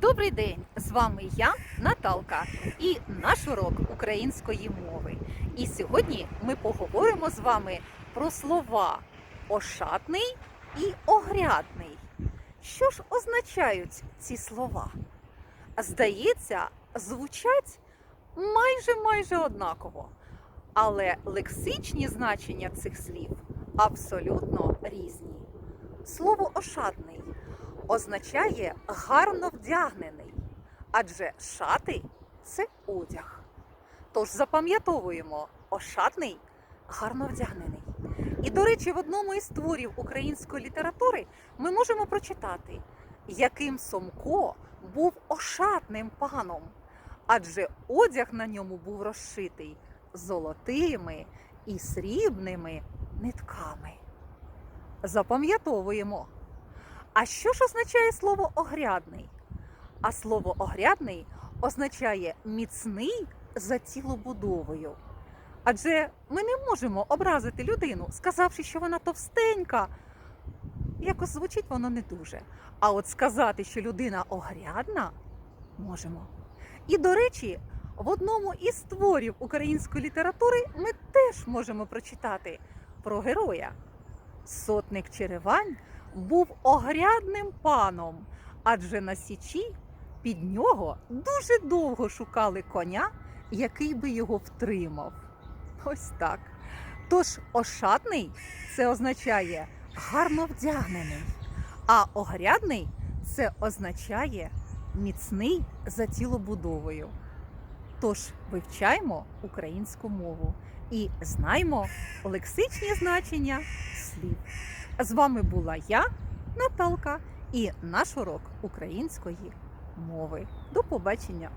Добрий день! З вами я, Наталка, і наш урок української мови. І сьогодні ми поговоримо з вами про слова ошатний і огрядний. Що ж означають ці слова? Здається, звучать майже майже однаково, але лексичні значення цих слів абсолютно різні. Слово ошатний означає гарно вдягнений, адже шати це одяг. Тож запам'ятовуємо, ошатний гарно вдягнений. І, до речі, в одному із творів української літератури ми можемо прочитати, яким Сомко був ошатним паном, адже одяг на ньому був розшитий золотими і срібними нитками. Запам'ятовуємо. А що ж означає слово огрядний? А слово огрядний означає міцний за тілобудовою. Адже ми не можемо образити людину, сказавши, що вона товстенька. Якось звучить воно не дуже. А от сказати, що людина огрядна, можемо. І, до речі, в одному із творів української літератури ми теж можемо прочитати про героя. Сотник Черевань був огрядним паном, адже на січі під нього дуже довго шукали коня, який би його втримав. Ось так. Тож ошатний це означає гарно вдягнений, а огрядний це означає міцний за тілобудовою. Тож вивчаємо українську мову і знаймо лексичні значення слів. З вами була я, Наталка, і наш урок української мови. До побачення!